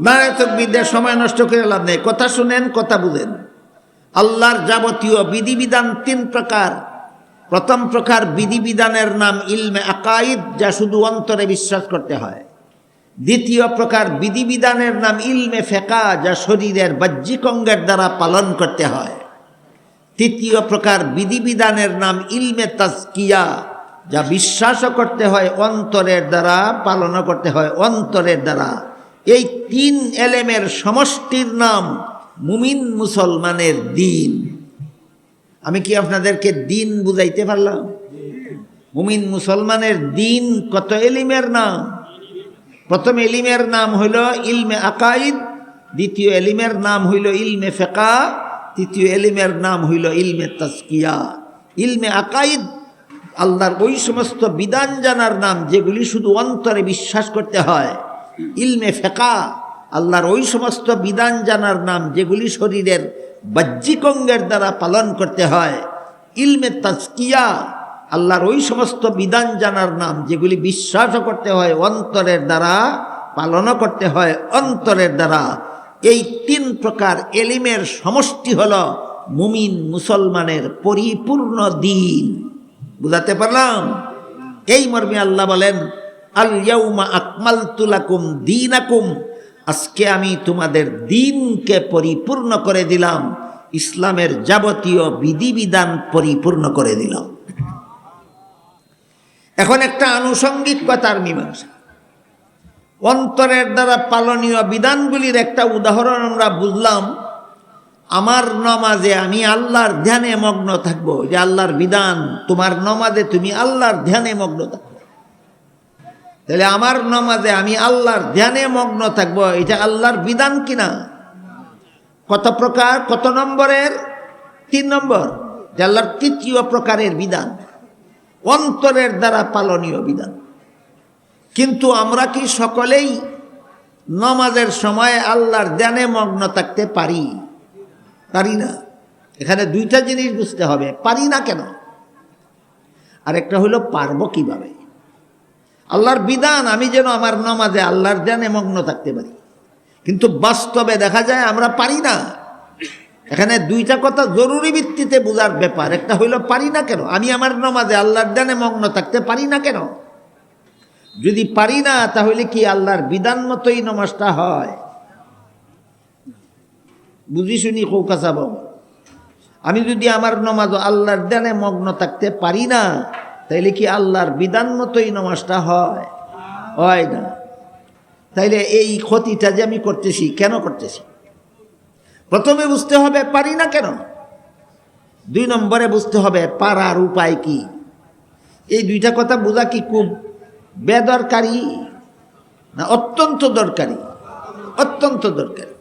নারায় তকবিদের সময় নষ্ট করে লাভ নেই। কথা শুনেন, কথা বুঝেন। আল্লাহর যাবতীয় বিধিবিধান তিন প্রকার। প্রথম প্রকার বিধিবিধানের নাম ইলমে আকাইদ যা শুধু অন্তরে বিশ্বাস করতে হয়। দ্বিতীয় প্রকার বিধিবিধানের নাম ইলমে ফেকা যা শরীরের বাহ্যিক অঙ্গের দ্বারা পালন করতে হয়। তৃতীয় প্রকার বিধিবিধানের নাম ইলমে তাজকিয়া যা বিশ্বাসও করতে হয়, অন্তরের দ্বারা, পালনও করতে হয়, অন্তরের দ্বারা। এই তিন এলেমের সমষ্টির নাম মুমিন মুসলমানের দিন। আমি কি আপনাদেরকে দিন বুঝাইতে পারলাম? মুমিন মুসলমানের দিন কত এলিমের নাম? প্রথম এলিমের নাম হইল ইলমে আকাইদ, দ্বিতীয় এলিমের নাম হইল ইলমে ফেকা, তৃতীয় এলিমের নাম হইল ইলমে তাস্কিয়া ইলমে আকাইদ আল্লাহর ওই সমস্ত বিধান জানার নাম, যেগুলি শুধু অন্তরে বিশ্বাস করতে হয়, ইলমে ফেকা, আল্লাহর ওই সমস্ত বিধান জানার নাম, যেগুলি শরীরের বাহ্যিক অঙ্গের দ্বারা পালন করতে হয়, ইলমে তাজকিয়া, আল্লাহর ওই সমস্ত বিধান জানার নাম, যেগুলি বিশ্বাসও করতে হয়, অন্তরের দ্বারা পালনও করতে হয়, অন্তরের দ্বারা। এই তিন প্রকার এলিমের সমষ্টি হল মুমিন মুসলমানের পরিপূর্ণ দিন। বুঝাতে পারলাম? এই মর্মে আল্লাহ বলেন, আল আকমাল তুলাকুম দিনাকুম। আজকে আমি তোমাদের দিনকে পরিপূর্ণ করে দিলাম, ইসলামের যাবতীয় বিধিবিধান পরিপূর্ণ করে দিলাম। এখন একটা আনুষঙ্গিক কথার মীমাংসা। অন্তরের দ্বারা পালনীয় বিধানগুলির একটা উদাহরণ আমরা বুঝলাম আমার নমাজে আমি আল্লাহর ধ্যানে মগ্ন থাকব, যে আল্লাহর বিধান, তোমার নমাজে তুমি আল্লাহর ধ্যানে মগ্ন থাকবে তাহলে আমার নমাজে আমি আল্লাহর ধ্যানে মগ্ন থাকব, এটা আল্লাহর বিধান কিনা? কত প্রকার, কত নম্বরের? তিন নম্বর, যে আল্লাহর তৃতীয় প্রকারের বিধান, অন্তরের দ্বারা পালনীয় বিধান। কিন্তু আমরা কি সকলেই নমাজের সময় আল্লাহর ধ্যানে মগ্ন থাকতে পারি? পারি না। এখানে দুইটা জিনিস বুঝতে হবে, পারি না কেন? আর একটা হলো পারব কীভাবে? আল্লাহর বিধান, আমি যেন আমার নমাজে আল্লাহর ধ্যানে মগ্ন থাকতে পারি। কিন্তু বাস্তবে দেখা যায় আমরা পারি না। এখানে দুইটা কথা জরুরি ভিত্তিতে বোঝার ব্যাপার। একটা হইল পারি না কেন? আমি আমার নমাজে আল্লাহর ধ্যানে মগ্ন থাকতে পারি না কেন? যদি পারি না, তাহলে কি আল্লাহর বিধান মতোই নমাজটা হয়? বুঝি শুনি কৌকা চাব আমি যদি আমার নমাজ আল্লাহর ধ্যানে মগ্ন থাকতে পারি না, তাইলে কি আল্লাহর বিধান মতোই নমাজটা হয়? হয় না। তাইলে এই ক্ষতিটা যে আমি করতেছি, কেন করতেছি? প্রথমে বুঝতে হবে পারি না কেন? দুই নম্বরে বুঝতে হবে পারার উপায় কি? এই দুইটা কথা বোঝা কি খুব বেদরকারি না অত্যন্ত দরকারি? অত্যন্ত দরকারি।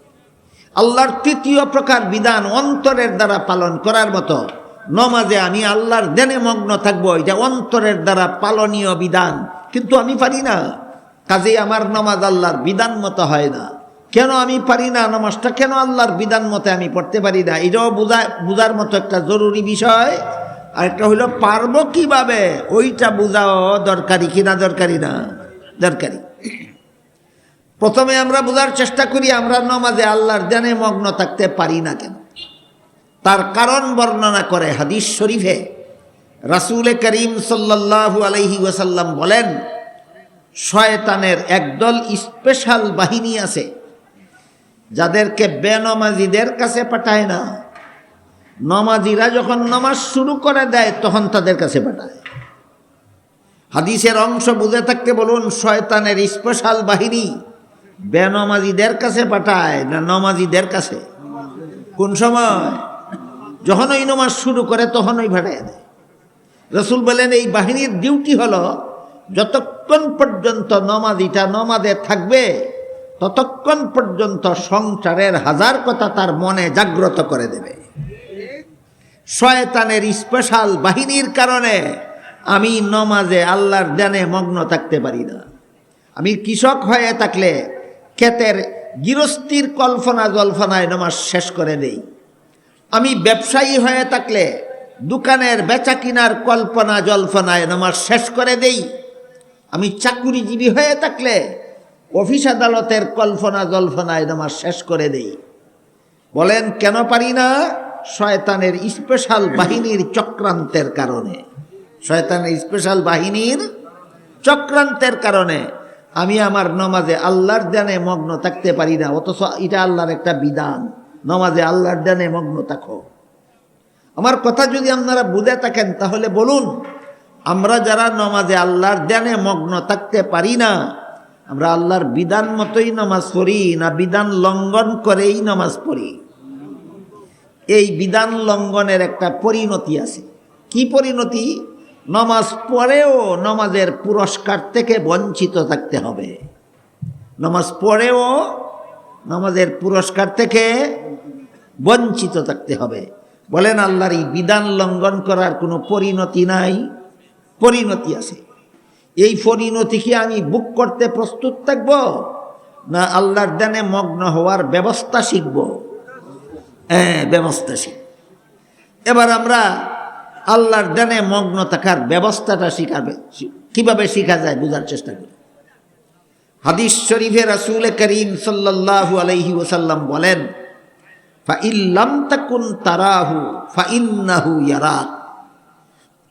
আল্লাহর তৃতীয় প্রকার বিধান অন্তরের দ্বারা পালন করার মতো। নমাজে আমি আল্লাহর দেনে মগ্ন থাকব এটা অন্তরের দ্বারা পালনীয় বিধান। কিন্তু আমি পারি না। কাজেই আমার নমাজ আল্লাহর বিধান মতো হয় না। কেন আমি পারি না? নামাজটা কেন আল্লাহর বিধান মতে আমি পড়তে পারি না? এটাও বোঝা, বোঝার মতো একটা জরুরি বিষয়। আর একটা হইল, পারব কীভাবে? ওইটা বোঝাও দরকারি কিনা দরকারি না? দরকারি। প্রথমে আমরা বোঝার চেষ্টা করি, আমরা নমাজে আল্লাহর জানে মগ্ন থাকতে পারি না কেন? তার কারণ বর্ণনা করে হাদিস শরীফে রাসুল করিম সাল্লাল্লাহু আলাইহি ওয়াসাল্লাম বলেন, শয়তানের একদল স্পেশাল বাহিনী আছে, যাদেরকে বেনমাজিদের কাছে পাঠায় না। নমাজিরা যখন নমাজ শুরু করে দেয়, তখন তাদের কাছে পাঠায়। হাদিসের অংশ বুঝে থাকতে বলুন, শয়তানের স্পেশাল বাহিনী বেনমাজিদের কাছে পাঠায় না নমাজিদের কাছে? কোন সময়? যখন ওই নমাজ শুরু করে তখন ওই পাঠায় দেয়। রসুল বলেন, এই বাহিনীর ডিউটি হলো, যতক্ষণ পর্যন্ত নমাজিটা নমাজে থাকবে, ততক্ষণ পর্যন্ত সংসারের হাজার কথা তার মনে জাগ্রত করে দেবে। শয়তানের স্পেশাল বাহিনীর কারণে আমি নমাজে আল্লাহর ধ্যানে মগ্ন থাকতে পারি না। আমি কৃষক হয়ে থাকলে ক্ষেতের গৃহস্থির কল্পনা জল্পনায় নমাজ শেষ করে দেই আমি ব্যবসায়ী হয়ে থাকলে দোকানের বেচা কিনার কল্পনা জল্পনায় নমাজ শেষ করে দেই। আমি চাকুরিজীবী হয়ে থাকলে অফিস আদালতের কল্পনা জল্পনায় নামাজ শেষ করে দেই। বলেন, কেন পারি না? শয়তানের স্পেশাল বাহিনীর চক্রান্তের কারণে। শয়তানের স্পেশাল বাহিনীর চক্রান্তের কারণে আমি আমার নমাজে আল্লাহর দানে মগ্ন থাকতে পারি না, অথচ এটা আল্লাহর একটা বিধান। নমাজে আল্লাহর দানে মগ্ন থাকো। আমার কথা যদি আপনারা বুঝে থাকেন, তাহলে বলুন, আমরা যারা নমাজে আল্লাহর ধ্যানে মগ্ন থাকতে পারি না, আমরা আল্লাহর বিধান মতোই নামাজ পড়ি না বিধান লঙ্ঘন করেই নামাজ পড়ি? এই বিধান লঙ্ঘনের একটা পরিণতি আছে। কি পরিণতি? নমাজ পড়েও নমাজের পুরস্কার থেকে বঞ্চিত থাকতে হবে। নমাজ পড়েও নমাজের পুরস্কার থেকে বঞ্চিত থাকতে হবে। বলেন, আল্লাহর এই বিধান লঙ্ঘন করার কোনো পরিণতি নাই, পরিণতি আছে। এই পরিণতি কি আমি বুক করতে প্রস্তুত থাকব, না আল্লাহর দানে মগ্ন হওয়ার ব্যবস্থা শিখব? হ্যাঁ ব্যবস্থা শিখ এবার আমরা আল্লাহর দানে মগ্ন থাকার ব্যবস্থাটা শিখাবে। কীভাবে শিখা যায় বোঝার চেষ্টা করি। হাদিস শরীফে রাসূল করিম সাল্লাল্লাহু আলাইহি ওসাল্লাম বলেন ফাইল্লাম তাকুন তারাহু ফাইন্নাহু ইয়ারাক।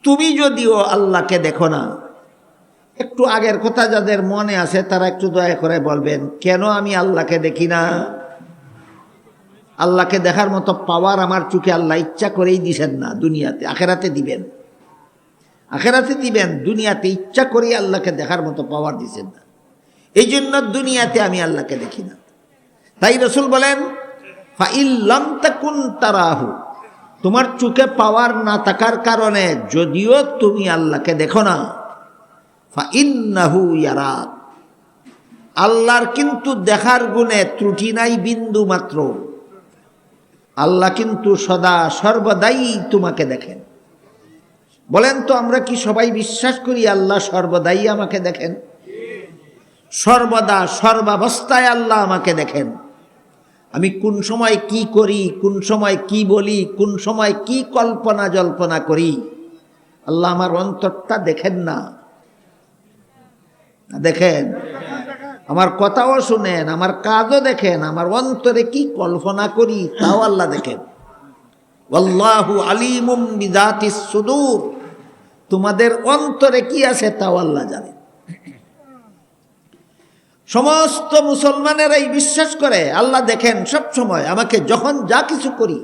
তুমি যদিও আল্লাহকে দেখো না, একটু আগের কথা যাদের মনে আছে তারা একটু দয়া করে বলবেন, কেন আমি আল্লাহকে দেখি না? আল্লাহকে দেখার মতো পাওয়ার আমার চোখে আল্লাহ ইচ্ছা করেই দিছেন না দুনিয়াতে, আখেরাতে দিবেন। আখেরাতে দিবেন, দুনিয়াতে ইচ্ছা করেই আল্লাহকে দেখার মতো পাওয়ার দিছেন না। এই জন্য দুনিয়াতে আমি আল্লাহকে দেখি না। তাই রসুল বলেন তারাহু। তোমার চোখে পাওয়ার না থাকার কারণে যদিও তুমি আল্লাহকে দেখো না। ফাইন্নাহু ইয়ারাক। আল্লাহর কিন্তু দেখার গুণে ত্রুটি নাই বিন্দু মাত্র আল্লাহ কিন্তু সদা সর্বদাই তোমাকে দেখেন। বলেন তো, আমরা কি সবাই বিশ্বাস করি আল্লাহ সর্বদাই আমাকে দেখেন? সর্বদা, সর্বাবস্থায় আল্লাহ আমাকে দেখেন। আমি কোন সময় কি করি, কোন সময় কি বলি, কোন সময় কি কল্পনা জল্পনা করি, আল্লাহ আমার অন্তরটা দেখেন না। দেখেন? আমার কথাও শুনেন, আমার কাজও দেখেন, আমার অন্তরে কি কল্পনা করি তাও আল্লাহ দেখেন। আলিমুম সুদূর, তোমাদের অন্তরে কি আছে তাও আল্লাহ জানেন সমস্ত মুসলমানেরাই বিশ্বাস করে, আল্লাহ দেখেন সব সময় আমাকে যখন যা কিছু করি,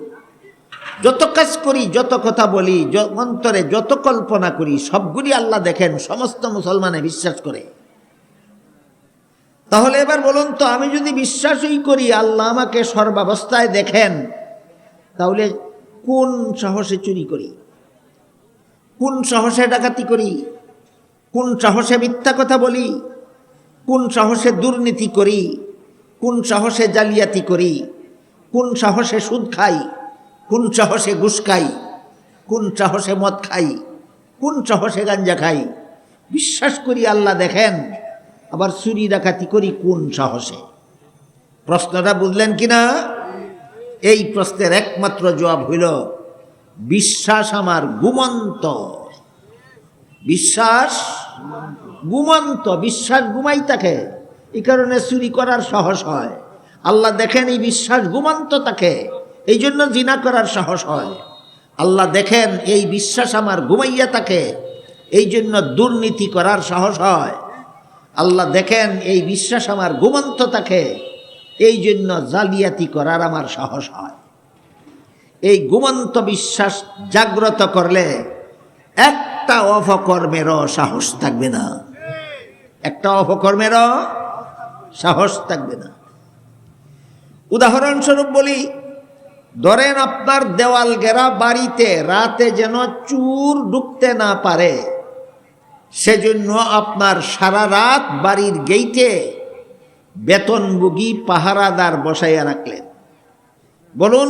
যত কাজ করি, যত কথা বলি অন্তরে যত কল্পনা করি, সবগুলি আল্লাহ দেখেন, সমস্ত মুসলমানে বিশ্বাস করে। তাহলে এবার বলুন তো, আমি যদি বিশ্বাসই করি আল্লাহ আমাকে সর্বাবস্থায় দেখেন, তাহলে কোন সাহসে চুরি করি? কোন সাহসে ডাকাতি করি? কোন সাহসে মিথ্যা কথা বলি? কোন সাহসে দুর্নীতি করি? কোন সাহসে জালিয়াতি করি? কোন সাহসে সুদ খাই? কোন সাহসে ঘুষ খাই? কোন সাহসে মদ খাই? কোন সাহসে গাঞ্জা খাই? বিশ্বাস করি আল্লাহ দেখেন। আবার চুরি ডাকাতি করি কোন সাহসে? প্রশ্নটা বুঝলেন কি না? এই প্রশ্নের একমাত্র জবাব হইল, বিশ্বাস আমার গুমন্ত বিশ্বাস গুমন্ত বিশ্বাস ঘুমাই তাকে। এই কারণে চুরি করার সাহস হয়। আল্লাহ দেখেন এই বিশ্বাস ঘুমন্ত তাকে, এই জন্য জিনা করার সাহস হয়। আল্লাহ দেখেন এই বিশ্বাস আমার ঘুমাইয়া তাকে, এই জন্য দুর্নীতি করার সাহস হয়। আল্লাহ দেখেন, এই বিশ্বাস আমার ঘুমন্ত থাকে এই জন্য জালিয়াতি করার আমার সাহস হয়। এই ঘুমন্ত বিশ্বাস জাগ্রত করলে একটা অপকর্মেরও সাহস থাকবে না। একটা অপকর্মেরও সাহস থাকবে না। উদাহরণস্বরূপ বলি, ধরেন আপনার দেওয়াল ঘেরা বাড়িতে রাতে যেন চুর ঢুকতে না পারে সেজন্য আপনার সারা রাত বাড়ির গেইটে বেতনভোগী পাহারাদার বসাইয়া রাখলেন। বলুন,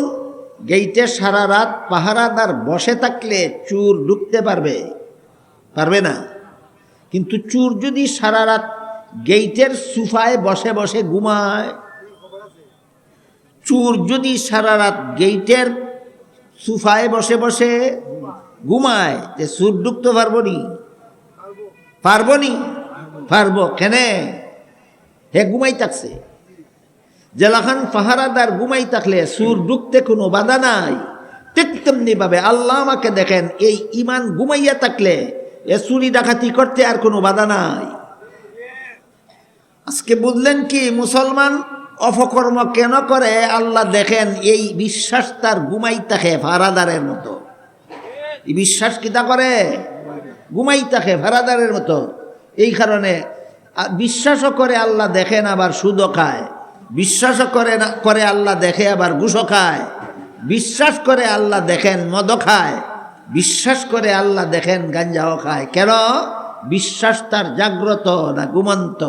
গেইটে সারা রাত পাহারাদার বসে থাকলে চুর ঢুকতে পারবে? পারবে না। কিন্তু চুর যদি সারা রাত গেইটের সুফায় বসে বসে ঘুমায়, চুর যদি সারা রাত গেইটের সুফায় বসে বসে ঘুমায়, যে চুর ঢুকতে পারব নি? পারব নি? পারব। কেনে? হে, ঘুমাই থাকছে। জেলাখান পাহারাদার ঘুমাই থাকলে সুর ঢুকতে কোনো বাধা নাই। ঠিক তেমনি ভাবে আল্লাহ আমাকে দেখেন, এই ইমান ঘুমাইয়া থাকলে এ চুরি ডাকাতি করতে আর কোনো বাধা নাই। আজকে বুঝলেন কি, মুসলমান অপকর্ম কেন করে? আল্লাহ দেখেন, এই বিশ্বাস তার ঘুমাই থাকে ফারাদারের মতো। এই বিশ্বাস কিতা করে? ঘুমাই থাকে ফারাদারের মতো। এই কারণে বিশ্বাসও করে আল্লাহ দেখেন আবার সুদও খায়। বিশ্বাসও করে না, করে আল্লাহ দেখে আবার ঘুষও খায়। বিশ্বাস করে আল্লাহ দেখেন মদও খায়। বিশ্বাস করে আল্লাহ দেখেন গাঞ্জাও খায়। কেন? বিশ্বাস তার জাগ্রত না ঘুমন্ত?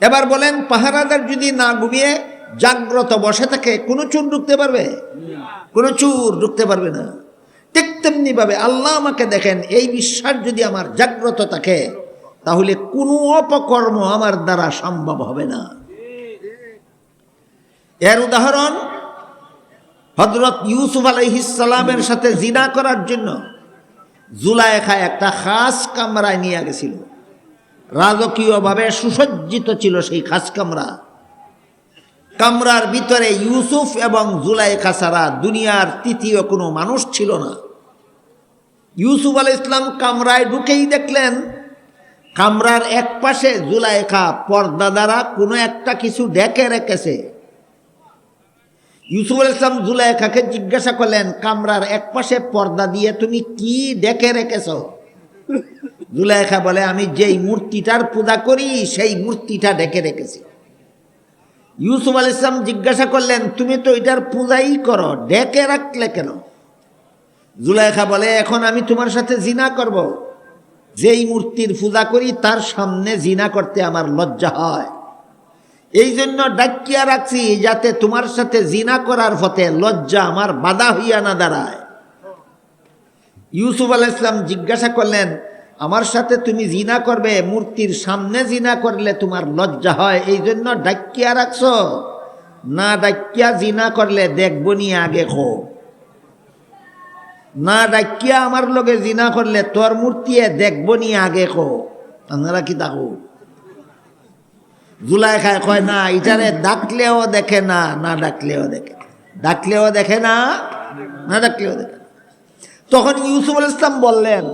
এবার বলেন, পাহারাদার যদি না ঘুমিয়ে জাগ্রত বসে থাকে, কোনো চুর ঢুকতে পারবে? কোনো চুর ঢুকতে পারবে না। ঠিক তেমনি ভাবে আল্লাহ আমাকে দেখেন, এই বিশ্বাস যদি আমার জাগ্রত থাকে, তাহলে কোনো অপকর্ম আমার দ্বারা সম্ভব হবে না। এর উদাহরণ হজরত ইউসুফ আলহিসালামের সাথে জিনা করার জন্য জুলাইখা একটা খাস কামরায় নিয়ে গেছিল। রাজকীয়ভাবে সুসজ্জিত ছিল সেই খাস কামরা। কামরার ভিতরে ইউসুফ এবং জুলাইখা ছাড়া দুনিয়ার তৃতীয় কোনো মানুষ ছিল না। ইউসুফ আল ইসলাম কামরায় ঢুকেই দেখলেন, কামরার এক পাশে জুলাইখা পর্দা দ্বারা কোনো একটা কিছু ডেকে রেখেছে। ইউসুফ আল ইসলাম জুলাইখাকে জিজ্ঞাসা করলেন, কামরার এক পাশে পর্দা দিয়ে তুমি কি ডেকে রেখেছ? জুলাইখা বলে, আমি যেই মূর্তিটার পূজা করি, সেই মূর্তিটা ডেকে রেখেছি। ইউসুফ আল ইসলাম জিজ্ঞাসা করলেন, তুমি তো এটার পূজাই করো, ডেকে রাখলে কেন? জুলাইখা বলে, এখন আমি তোমার সাথে জিনা করব। যেই মূর্তির পূজা করি, তার সামনে জিনা করতে আমার লজ্জা হয়। এই জন্য ডাকিয়া রাখছি, যাতে তোমার সাথে জিনা করার ফতে লজ্জা আমার বাধা হইয়া না দাঁড়ায়। ইউসুফ আল ইসলাম জিজ্ঞাসা করলেন আমার সাথে তুমি জিনা করবে, মূর্তির সামনে জিনা করলে তোমার লজ্জা হয়, এই জন্য ডাকিয়া রাখছো। না ডাকিয়া জিনা করলে দেখব নি আগে খো না ডাকিয়া আমার লগে জিনা করলে তোর মূর্তিয়ে দেখব নি আগে খো আপনারা কি দেখো জুলাই খায় কয়, না, ইটারে ডাকলেও দেখে না না ডাকলেও দেখে। ডাকলেও দেখে না না ডাকলেও দেখে তখন ইউসুফ আল ইসলাম বললেন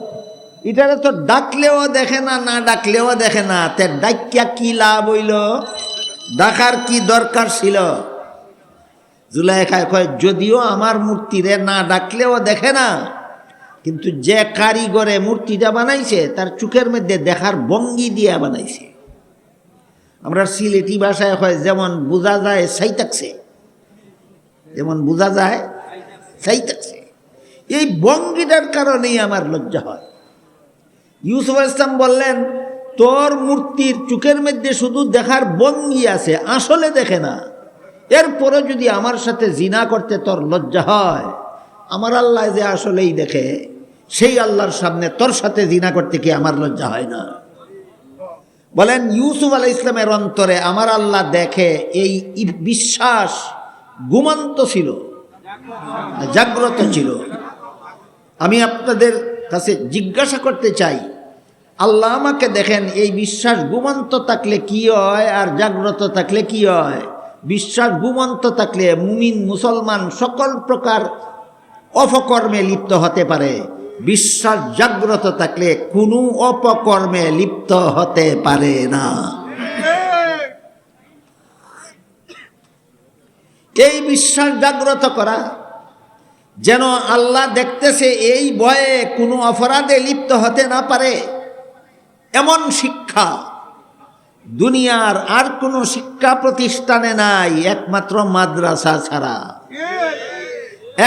এটারে তো ডাকলেও দেখে না না ডাকলেও দেখে না। তে ডাকিয়া কি লাভ হইল? ডাকার কি দরকার ছিল? জুলাইখায় কয়, যদিও আমার মূর্তিরে না ডাকলেও দেখে না, কিন্তু যে কারিগরে মূর্তিটা বানাইছে, তার চোখের মধ্যে দেখার ভঙ্গি দিয়া বানাইছে। আমরা সিলেটি ভাষায় হয় যেমন বোঝা যায়, সাই থাকছে। যেমন বোঝা যায়, সাই থাকছে। এই ভঙ্গিটার কারণেই আমার লজ্জা হয়। ইউসুফ ইসলাম বললেন, তোর মূর্তির চোখের মধ্যে শুধু দেখার বঙ্গি আছে, আসলে দেখে না। এরপরে যদি আমার সাথে জিনা করতে তোর লজ্জা হয়, আমার আল্লাহ যে আসলেই দেখে, সেই আল্লাহর সামনে তোর সাথে জিনা করতে কি আমার লজ্জা হয় না? বলেন, ইউসুফ আলাহ ইসলামের অন্তরে আমার আল্লাহ দেখে এই বিশ্বাস ঘুমন্ত ছিল, জাগ্রত ছিল। আমি আপনাদের কাছে জিজ্ঞাসা করতে চাই, আল্লাহ আমাকে দেখেন, এই বিশ্বাস গুমন্ত থাকলে কি হয় আর জাগ্রত থাকলে কি হয়? বিশ্বাস গুমন্ত থাকলে মুমিন, মুসলমান সকল প্রকার অপকর্মে লিপ্ত হতে পারে। বিশ্বাস জাগ্রত থাকলে কোনো অপকর্মে লিপ্ত হতে পারে না। এই বিশ্বাস জাগ্রত করা যেন আল্লাহ দেখতেছে এই বয়ে কোনো অপরাধে লিপ্ত হতে না পারে। এমন শিক্ষা দুনিয়ার আর কোনো শিক্ষা প্রতিষ্ঠানে নাই, একমাত্র মাদ্রাসা ছাড়া।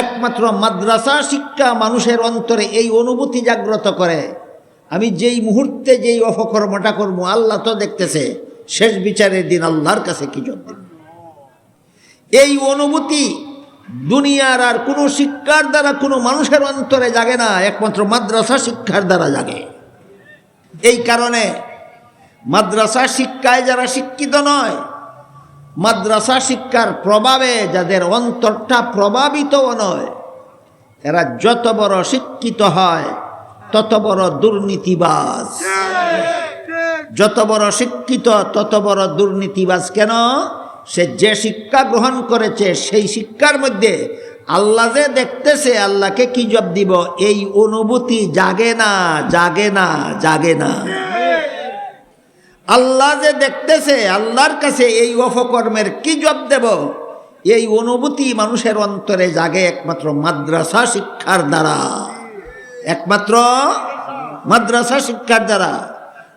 একমাত্র মাদ্রাসা শিক্ষা মানুষের অন্তরে এই অনুভূতি জাগ্রত করে। আমি যেই মুহূর্তে যেই অপকর্মটা করব, আল্লাহ তো দেখতেছে, শেষ বিচারের দিন আল্লাহর কাছে কি জব এই অনুভূতি দুনিয়ার আর কোনো শিক্ষার দ্বারা কোনো মানুষের অন্তরে জাগে না একমাত্র মাদ্রাসা শিক্ষার দ্বারা জাগে। এই কারণে মাদ্রাসা শিক্ষায় যারা শিক্ষিত নয় মাদ্রাসা শিক্ষার প্রভাবে যাদের অন্তরটা প্রভাবিতও নয় এরা যত বড় শিক্ষিত হয় তত বড় দুর্নীতিবাজ। যত বড় শিক্ষিত তত বড় দুর্নীতিবাজ কেন? সে যে শিক্ষা গ্রহণ করেছে, সেই শিক্ষার মধ্যে আল্লাহ যে দেখতেছে, আল্লাহকে কি জব দিব? এই অনুভূতি জাগে না জাগে না জাগে না। আল্লাহ যে দেখতেছে, আল্লাহর কাছে এই অপকর্মের কি জব দেব? এই অনুভূতি মানুষের অন্তরে জাগে একমাত্র মাদ্রাসা শিক্ষার দ্বারা। একমাত্র মাদ্রাসা শিক্ষার দ্বারা।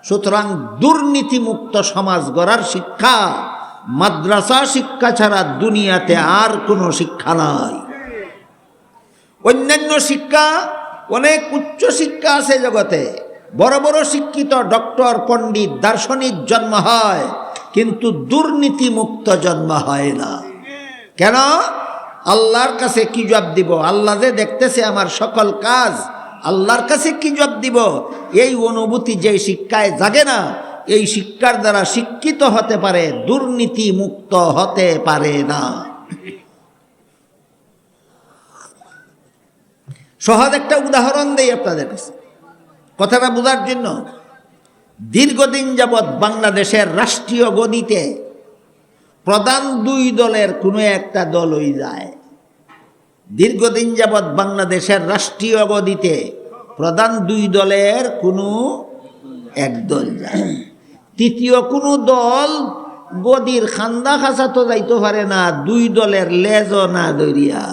সুতরাং দুর্নীতিমুক্ত সমাজ গড়ার শিক্ষা মাদ্রাসা শিক্ষা ছাড়া দুনিয়াতে আর কোনো শিক্ষা নাই। অন্যান্য শিক্ষা, অনেক উচ্চ শিক্ষা আছে জগতে। বড় বড় শিক্ষিত ডক্টর, পণ্ডিত, দার্শনিক জন্ম হয়, কিন্তু দুর্নীতিমুক্ত জন্ম হয় না। কেন? আল্লাহর কাছে কি জবাব দিব? আল্লাহ যে দেখতেছে আমার সকল কাজ, আল্লাহর কাছে কি জবাব দিব? এই অনুভূতি যে শিক্ষায় জাগে না এই শিক্ষার দ্বারা শিক্ষিত হতে পারে দুর্নীতি মুক্ত হতে পারে না। সহজ একটা উদাহরণ দেই আপনাদের কাছে। কথাটা বোঝার জন্য, দীর্ঘদিন যাবৎ বাংলাদেশের রাষ্ট্রীয় গদিতে প্রধান দুই দলের কোনো একটা দলই যায়। দীর্ঘদিন যাবৎ বাংলাদেশের রাষ্ট্রীয় গদিতে প্রধান দুই দলের কোনো এক দল যায়। তৃতীয় কোনো দল গদির খান্দা খাসা তো যাইতে পারে না, দুই দলের লেজ না দরিয়া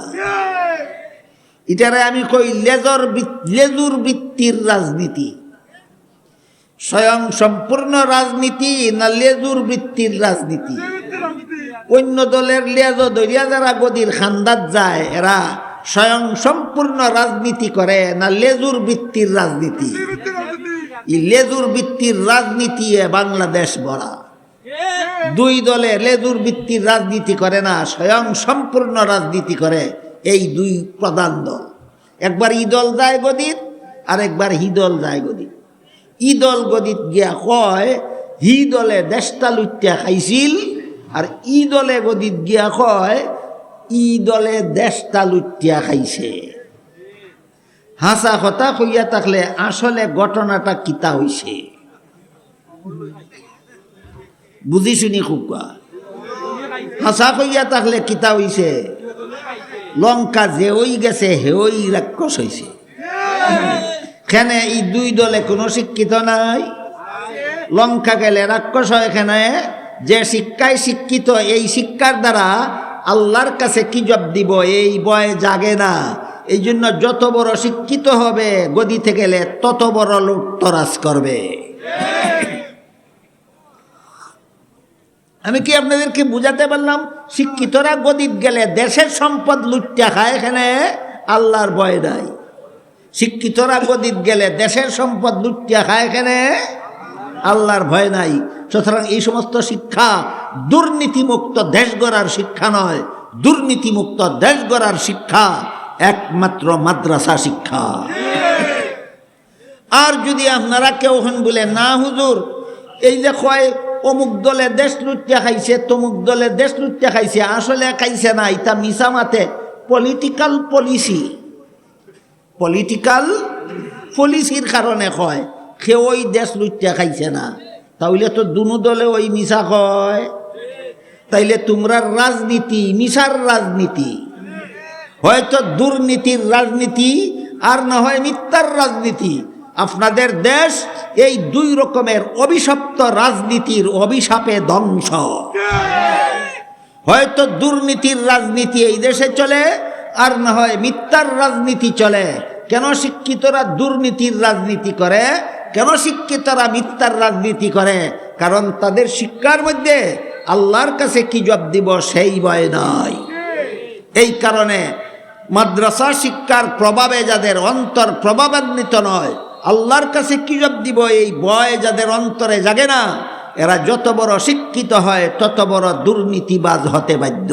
এটারে আমি কই লেজর লেজুর বৃত্তির রাজনীতি। স্বয়ং সম্পূর্ণ রাজনীতি না লেজুর বৃত্তির রাজনীতি? অন্য দলের লেজ দরিয়া যারা গদির খান্দাত যায়, এরা স্বয়ং সম্পূর্ণ রাজনীতি করে না লেজুর বৃত্তির রাজনীতি। লেজুর বৃত্তির রাজনীতি বাংলাদেশ বড়া। দুই দলে লেজুর বৃত্তির রাজনীতি করে না, স্বয়ং সম্পূর্ণ রাজনীতি করে এই দুই প্রধান দল। একবার ই দল যায় গদিত আর একবার হি দল যায় গদিত। ই দল গদিত গিয়া কয়, হি দলে দেশটা লুটিয়া খাইছিল, আর ই দলে গদিত গিয়া কয়, ই দলে দেশটা লুটিয়া খাইছে। হাসা কথা কইয়া থাকলে আসলে ঘটনাটা কিতা হইছে? বুঝি শুনি খুব হাসা কইয়া থাকলে কিতা হইছে? লঙ্কা যে ওই গেছে হেওই রাক্ষস হইছে। এখানে এই দুই দলে কোনো শিক্ষিত নাই। লঙ্কা গেলে রাক্ষস হয় এখানে যে শিক্ষায় শিক্ষিত, এই শিক্ষার দ্বারা আল্লাহর কাছে কি জব দিব? এই বয় জাগে না। এই জন্য যত বড় শিক্ষিত হবে গদিতে গেলে তত বড় লুটতরাজ করবে। আমি কি আপনাদেরকে বুঝাতে পারলাম? শিক্ষিতরা গদিত গেলে দেশের সম্পদ লুটটা খায় এখানে? আল্লাহর ভয় নাই। শিক্ষিতরা গদিত গেলে দেশের সম্পদ লুটটা খায় এখানে? আল্লাহর ভয় নাই। সুতরাং এই সমস্ত শিক্ষা দুর্নীতিমুক্ত দেশ গড়ার শিক্ষা নয়। দুর্নীতিমুক্ত দেশ গড়ার শিক্ষা একমাত্র মাদ্রাসা শিক্ষা। আর যদি আপনারা কেউ হন বলে, না হুজুর, এই যে কয়, অমুক দলে দেশ লুটিয়া খাইছে, তমুক দলে দেশ লুটিয়া খাইছে, আসলে খাইছে না ইটা মিশা মাতে পলিটিক্যাল পলিসি পলিটিক্যাল পলিসির কারণে কয় সে ওই দেশ লুটিয়া খাইছে না। তাহলে তো দুনো দলে ওই মিশা কয়। তাইলে তোমরা রাজনীতি, মিশার রাজনীতি। হয়তো দুর্নীতির রাজনীতি আর না হয় মিথ্যার রাজনীতি। আপনাদের দেশ এই দুই রকমের অভিশপ্ত রাজনীতির অভিশাপে ধ্বংস। হয়তো দুর্নীতির রাজনীতি এই দেশে চলে আর না হয় মিথ্যার রাজনীতি চলে। কেন শিক্ষিতরা দুর্নীতির রাজনীতি করে? কেন শিক্ষিতরা মিথ্যার রাজনীতি করে? কারণ তাদের শিক্ষার মধ্যে আল্লাহর কাছে কি জব দিব সেই ভয় নাই। এই কারণে মাদ্রাসা শিক্ষার প্রভাবে যাদের অন্তর প্রভাবান্বিত নয়, আল্লাহর কাছে কি জব দিব? এই বয় যাদের অন্তরে জাগে না, এরা যত বড় শিক্ষিত হয়, তত বড় দুর্নীতিবাজ হতে বাধ্য।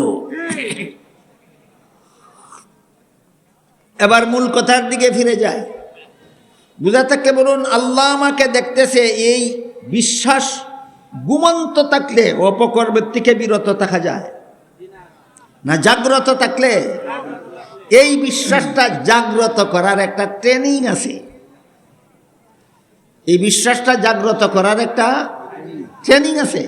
এবার মূল কথার দিকে ফিরে যায় বুঝা বলুন, আল্লাহ আমাকে দেখতেছে এই বিশ্বাস গুমন্ত থাকলে অপকর্মের থেকে বিরত থাকা যায়, না জাগ্রত থাকলে? এই বিশ্বাসটা জাগ্রত করার একটা ট্রেনিং আছে। এই বিশ্বাসটা জাগ্রত করার একটা ট্রেনিং আছে।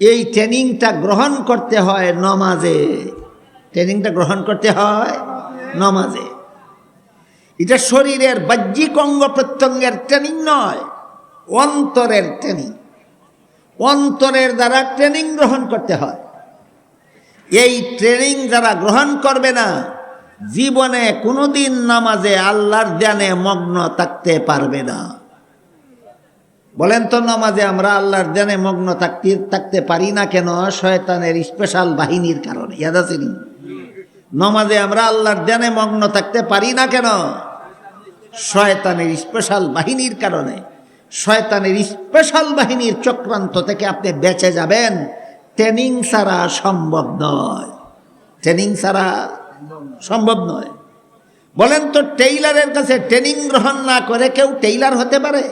এই ট্রেনিংটা গ্রহণ করতে হয় নমাজে। ট্রেনিংটা গ্রহণ করতে হয় নমাজে। এটা শরীরের বাহ্যিক অঙ্গ প্রত্যঙ্গের ট্রেনিং নয়, অন্তরের ট্রেনিং। অন্তরের দ্বারা ট্রেনিং গ্রহণ করতে হয়। এই ট্রেনিং যারা গ্রহণ করবে না জীবনে কোনোদিন নামাজে আল্লাহর ধ্যানে মগ্ন থাকতে পারবে না। বলেন তো নামাজে আমরা আল্লাহর ধ্যানে মগ্ন থাকতে থাকতে পারি না কেন? শয়তানের স্পেশাল বাহিনীর কারণে। ইয়াদ আছে নমাজে আমরা আল্লাহর ধ্যানে মগ্ন থাকতে পারি না কেন? শয়তানের স্পেশাল বাহিনীর কারণে। শয়তানের স্পেশাল বাহিনীর চক্রান্ত থেকে আপনি বেঁচে যাবেন। ট্রেনিং ছাড়া সম্ভব নয়। ট্রেনিং ছাড়া সম্ভব নয়। বলেন তো, টেইলারের কাছে ট্রেনিং গ্রহণ না করে কেউ টেইলার হতে পারে?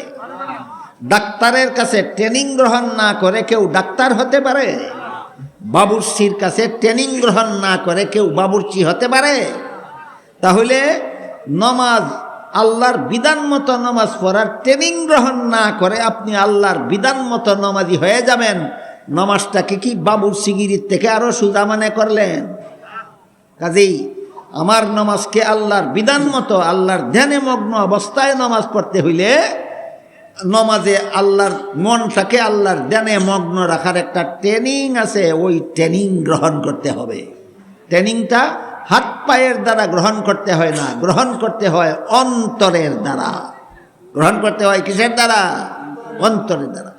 ডাক্তারের কাছে ট্রেনিং গ্রহণ না করে কেউ ডাক্তার হতে পারে? বাবুর্চির কাছে ট্রেনিং গ্রহণ না করে কেউ বাবুর্চি হতে পারে? তাহলে নমাজ, আল্লাহর বিধান মতো নমাজ পড়ার ট্রেনিং গ্রহণ না করে আপনি আল্লাহর বিধান মতো নমাজি হয়ে যাবেন। নমাজটাকে কি বাবুর্চিগিরির থেকে আরও সুজা মানে করলেন? কাজেই আমার নামাজকে আল্লাহর বিধান মতো, আল্লাহর ধ্যানে মগ্ন অবস্থায় নামাজ পড়তে হইলে নমাজে আল্লাহর মনটাকে আল্লাহর ধ্যানে মগ্ন রাখার একটা ট্রেনিং আছে, ওই ট্রেনিং গ্রহণ করতে হবে। ট্রেনিংটা হাত পায়ের দ্বারা গ্রহণ করতে হয় না, গ্রহণ করতে হয় অন্তরের দ্বারা। গ্রহণ করতে হয় কিসের দ্বারা? অন্তরের দ্বারা।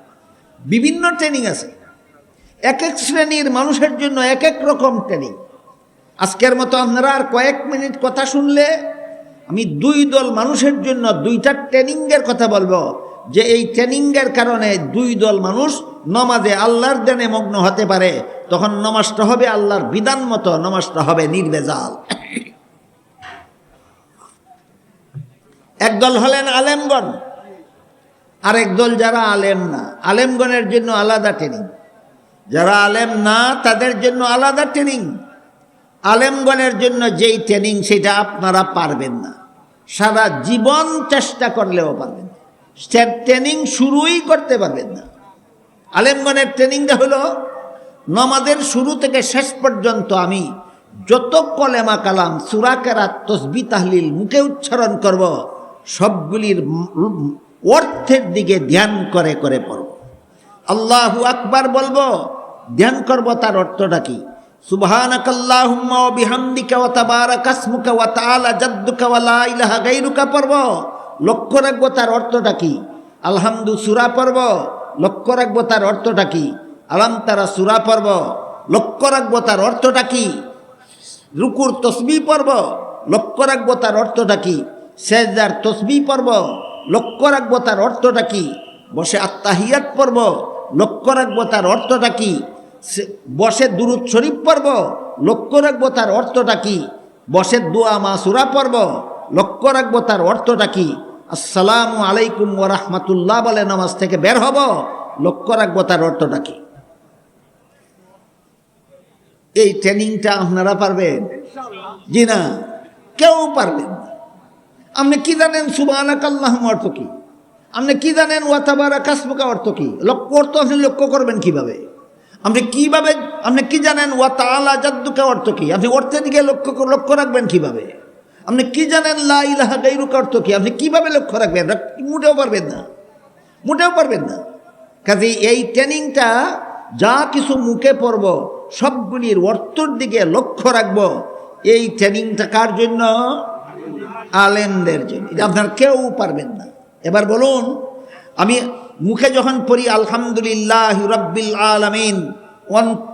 বিভিন্ন ট্রেনিং আছে। এক এক শ্রেণির মানুষের জন্য এক এক রকম ট্রেনিং। আজকের মতো আপনারা আর কয়েক মিনিট কথা শুনলে আমি দুই দল মানুষের জন্য দুইটা ট্রেনিংয়ের কথা বলব। যে এই ট্রেনিংয়ের কারণে দুই দল মানুষ নমাজে আল্লাহর দেনে মগ্ন হতে পারে। তখন নমাজটা হবে আল্লাহর বিধান মতো, নমাজটা হবে নির্বেজাল। একদল হলেন আলেমগণ আর একদল যারা আলেম না। আলেমগণের জন্য আলাদা ট্রেনিং। যারা আলেম না, তাদের জন্য আলাদা ট্রেনিং। আলেমগণের জন্য যেই ট্রেনিং সেটা আপনারা পারবেন না। সারা জীবন চেষ্টা করলেও পারবেন সে ট্রেনিং শুরুই করতে পারবেন না। আলেমগণের ট্রেনিংটা হলো, নমাজের শুরু থেকে শেষ পর্যন্ত আমি যত কলেমা কালাম সুরাকেরাত তসবি তাহলিল মুখে উচ্চারণ করব, সবগুলির অর্থের দিকে ধ্যান করে করে পড়ব। আল্লাহু আকবার বলব, ধ্যান করব তার অর্থটা কি? বিহামদিকা ওয়া তাবারাকাসমুকা ওয়া তাআলা জাদ্দুকা ওয়া লা ইলাহা গায়রুকা পড়ব লক্ষ্য রাখব তার অর্থটা কি? আলহামদু সূরা পড়ব লক্ষ্য রাখব তার অর্থটা কি? আলাম তারা সূরা পড়ব লক্ষ্য রাখব তার অর্থটা কি? রুকুর তসবি পর্ব। লক্ষ্য রাখব তার অর্থটা কি? সেজদার তসবি পর্ব। লক্ষ্য রাখব তার অর্থটা কি? বসে আত্মাহিয়াত পর্ব। লক্ষ্য রাখব তার অর্থটা কি? বসে দুরুদ শরীফ পর্ব লক্ষ্য রাখব তার অর্থটা কি? বসে দোয়া মাসুরা পর্ব লক্ষ্য রাখব তার অর্থটা কি? আসসালামু আলাইকুম ওয়া রাহমাতুল্লাহ বলে নামাজ থেকে বের হব, লক্ষ্য রাখব তার অর্থটা কি? এই ট্রেনিংটা আপনারা পারবেন? জি না, কেউ পারবেন আপনি কি জানেন সুবাহানাক আল্লাহ অর্থ কি? আপনি কি জানেন ওয়াতাবার আকাশমুকা অর্থ কি? লক্ষ্য অর্থ আপনি লক্ষ্য করবেন কীভাবে? আপনি কীভাবে, আপনি কি জানেন, ওয়া তালা জাদ্দুকা অর্থ কি? আপনি অর্থের দিকে লক্ষ্য লক্ষ্য রাখবেন কীভাবে? আপনি কি জানেন, লা ইলাহা অর্থ কি? আপনি কীভাবে লক্ষ্য রাখবেন? রাখ- মোটেও পারবেন না। মোটেও পারবেন না। কাজে এই ট্রেনিংটা যা কিছু মুখে পড়ব, সবগুলির অর্থর দিকে লক্ষ্য রাখব। এই ট্রেনিংটা কার জন্য? আলেমদের জন্য। এটা আপনার কেউ পারবেন না। এবার বলুন, আমি মুখে যখন পড়ি, আলহামদুলিল্লাহ রব্বিল আলামিন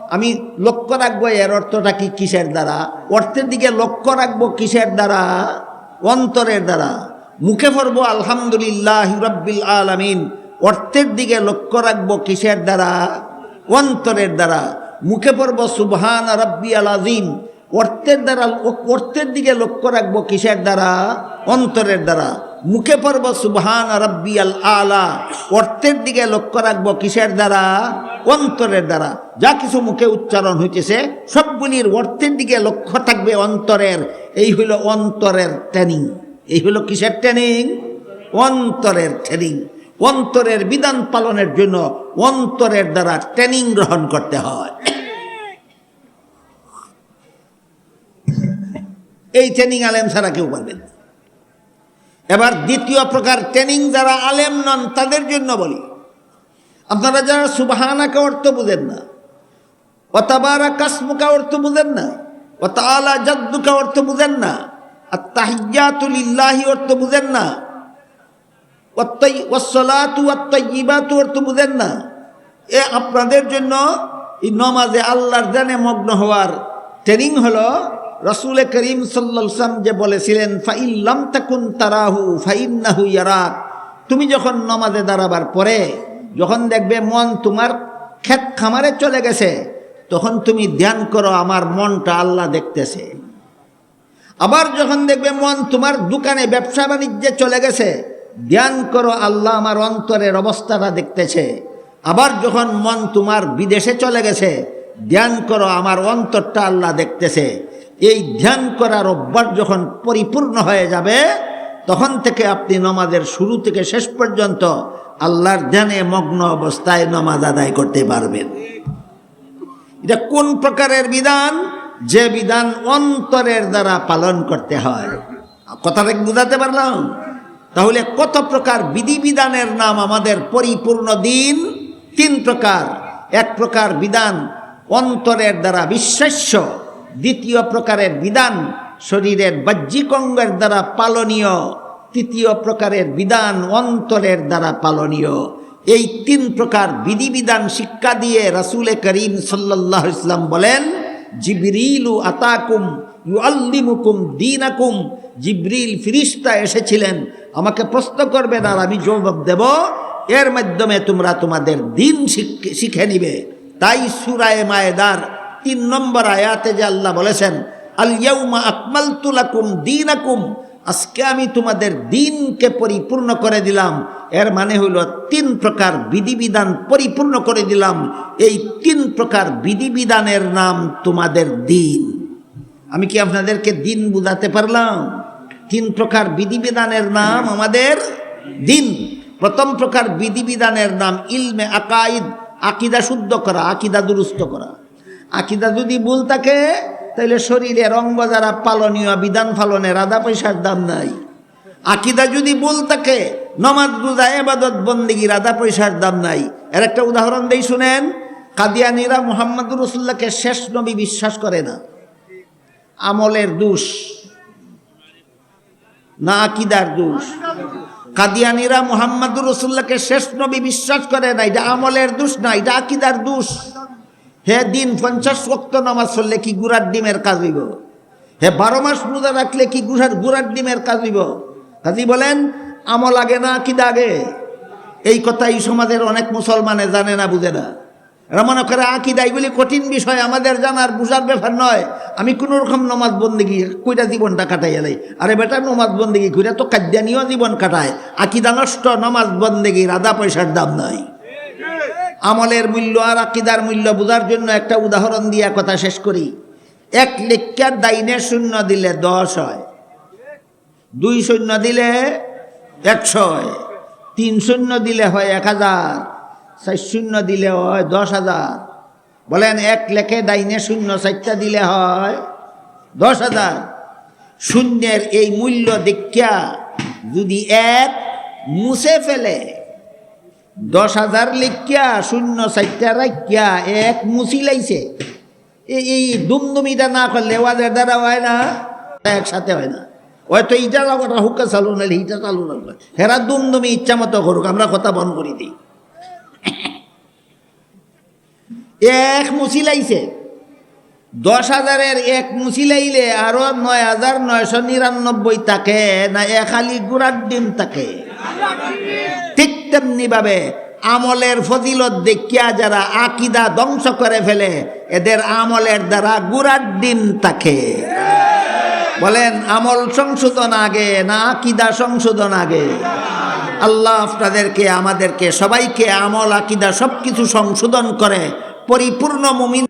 আমি লক্ষ্য রাখব এর অর্থটা কি কিসের দ্বারা? অর্থের দিকে লক্ষ্য রাখব কিসের দ্বারা? অন্তরের দ্বারা। মুখে পড়ব, আলহামদুলিল্লাহ রব্বিল আলামিন অর্থের দিকে লক্ষ্য রাখব কিসের দ্বারা? অন্তরের দ্বারা। মুখে পড়ব, সুবহান রব্বি আল আজিম অর্থের দ্বারা, অর্থের দিকে লক্ষ্য রাখব কিসের দ্বারা? অন্তরের দ্বারা। মুখে পড়ব, সুবহান রব্বি আল। আলা অর্থের দিকে লক্ষ্য রাখব কিসের দ্বারা? অন্তরের দ্বারা। যা কিছু মুখে উচ্চারণ হইতেছে, সবগুলির অর্থের দিকে লক্ষ্য থাকবে অন্তরের। এই হইল অন্তরের ট্রেনিং এই হইল কিসের ট্রেনিং অন্তরের ট্রেনিং অন্তরের বিধান পালনের জন্য অন্তরের দ্বারা ট্রেনিং গ্রহণ করতে হয়। এই ট্রেনিং আলেম ছাড়া কেউ পারবেন না। এবার দ্বিতীয় প্রকার ট্রেনিং যারা আলেম নন, তাদের জন্য বলি। আপনারা যারা সুবাহানাকে অর্থ বুঝেন না অতাবারা কাসমুকা অর্থ বুঝেন না অতালা জাদ্দুকা অর্থ বুঝেন না আর তাহিয়াতুলিল্লাহি অর্থ বুঝেন না ওসলাতু আত্মাইবাতু অর্থ বুঝেন না। এ আপনাদের জন্য এই নমাজে আল্লাহর জানে মগ্ন হওয়ার ট্রেনিং হলো রসুল করিম সাল্লাম যে বলেছিলেন ফাইল্লাম তাকুন তারাহু, ফাইন্নাহু ইয়ারাক তুমি যখন নমাজে দাঁড়াবার পরে যখন দেখবে মন তোমার ক্ষেত খামারে চলে গেছে, তখন তুমি ধ্যান করো, আমার মনটা আল্লাহ দেখতেছে। আবার যখন দেখবে মন তোমার দোকানে, ব্যবসা বাণিজ্যে চলে গেছে, ধ্যান করো, আল্লাহ আমার অন্তরের অবস্থাটা দেখতেছে। আবার যখন মন তোমার বিদেশে চলে গেছে, ধ্যান করো, আমার অন্তরটা আল্লাহ দেখতেছে। এই ধ্যান করার অভ্যাস যখন পরিপূর্ণ হয়ে যাবে, তখন থেকে আপনি নমাজের শুরু থেকে শেষ পর্যন্ত আল্লাহর ধ্যানে মগ্ন অবস্থায় নমাজ আদায় করতে পারবেন। এটা কোন প্রকারের বিধান? যে বিধান অন্তরের দ্বারা পালন করতে হয়। কথাটা বুঝাতে পারলাম? তাহলে কত প্রকার বিধিবিধানের নাম আমাদের পরিপূর্ণ দিন? তিন প্রকার। এক প্রকার বিধান অন্তরের দ্বারা বিশ্বাস্য দ্বিতীয় প্রকারের বিধান শরীরের বাহ্যিক অঙ্গের দ্বারা পালনীয়, তৃতীয় প্রকারের বিধান অন্তরের দ্বারা পালনীয়। এই তিন প্রকার বিধিবিধান শিক্ষা দিয়ে রাসুলে করিম সাল্লাহ ইসলাম বলেন, জিবরিলু আতাকুম ইউআল্লিমুকুম দিনাকুম। জিবরিল ফিরিস্তা এসেছিলেন, আমাকে প্রশ্ন করবেন আর আমি জবাব দেব। এর মাধ্যমে তোমরা তোমাদের দিন শিখ- নিবে। তাই সুরায় মায়েদার তিন নম্বর আয়াতে যে আল্লাহ বলেছেন, আল ইয়াউমা আকমালতু দিন আকুম আজকে আমি তোমাদের দিনকে পরিপূর্ণ করে দিলাম। এর মানে হইল তিন প্রকার বিধিবিধান পরিপূর্ণ করে দিলাম। এই তিন প্রকার বিধিবিধানের নাম তোমাদের দিন। আমি কি আপনাদেরকে দিন বুঝাতে পারলাম? তিন প্রকার বিধিবিধানের নাম আমাদের দিন। প্রথম প্রকার বিধিবিধানের নাম ইলমে আকাইদ আকিদা শুদ্ধ করা, আকিদা দুরুস্ত করা। আকিদা যদি ভুল থাকে তাহলে শরীরে অঙ্গ যারা পালনীয়, বিধান পালনের আধা পয়সার দাম নাই। আকিদা যদি ভুল থাকে, নমাজ রোজা, এবাদত বন্দিগির আধা পয়সার দাম নাই। এর একটা উদাহরণ দিই শুনেন, কাদিয়ানিরা মোহাম্মদ রসুল্লাহকে শেষ নবী বিশ্বাস করে না। আমলের দোষ, না আকিদার দোষ। কাদিয়ানিরা মোহাম্মদুর রসুল্লাহকে শেষ নবী বিশ্বাস করে না, এটা আমলের দোষ না, এটা আকিদার দোষ। হে দিন পঞ্চাশ রক্ত নামাজ পড়লে কি গুড়ার ডিমের কাজ হইব? হে বারো মাস রোজা রাখলে কি গুড়ার গুড়ার ডিমের কাজ হইব? কাজী বলেন, আমল আগে না আকিদা আগে এই কথা এই সমাজের অনেক মুসলমানে জানে না, বুঝে না। এরা মনে করে আকিদা এগুলি কঠিন বিষয়, আমাদের জানার বুঝার ব্যাপার নয়। আমি কোনো রকম নমাজ বন্দিগি কইরা জীবনটা কাটাই এলাই আরে বেটা, নমাজ বন্দিগি কইরা তো কাদ্যানীয় জীবন কাটায়। আকিদা নষ্ট, নমাজ বন্দিগির আধা পয়সার দাম নাই। আমলের মূল্য আর আকিদার মূল্য বোঝার জন্য একটা উদাহরণ দিয়ে কথা শেষ করি। এক লেখার দাইনে শূন্য দিলে দশ হয়, দুই শূন্য দিলে একশো হয়, তিন শূন্য দিলে হয় এক হাজার, চার শূন্য দিলে হয় দশ হাজার। বলেন, এক লেখে ডাইনে শূন্য চারটা দিলে হয় দশ হাজার। শূন্যের এই মূল্য দেখিয়া যদি এক মুছে ফেলে দশ হাজার লিখিয়া শূন্য চারটা রাখিয়া এক মুছি লাইছে। এই দুমদুমিটা না করলে ওয়াদের দ্বারা হয় না একসাথে হয় না। হয়তো ইটা কথা হুক্কা চালু নাহলে ইটা চালু না। হেরা দুমদুমি ইচ্ছা মতো করুক, আমরা কথা বন্ধ করে দিই। এক মুছি লাইছে। দশ হাজারের এক মুছি লাইলে আরও নয় হাজার নয়শো নিরানব্বই থাকে, না এক আলি গুড়ার ডিম থাকে। ঠিক তেমনি ভাবে আমলের ফজিলত দেখিয়া যারা আকিদা ধ্বংস করে ফেলে, এদের আমলের দ্বারা গুড়ার ডিম থাকে। বলেন, আমল সংশোধন আগে না আকিদা সংশোধন আগে? আল্লাহ আপনাদেরকে, আমাদেরকে সবাইকে আমল, আকিদা সব কিছু সংশোধন করে, পরিপূর্ণ মুমিন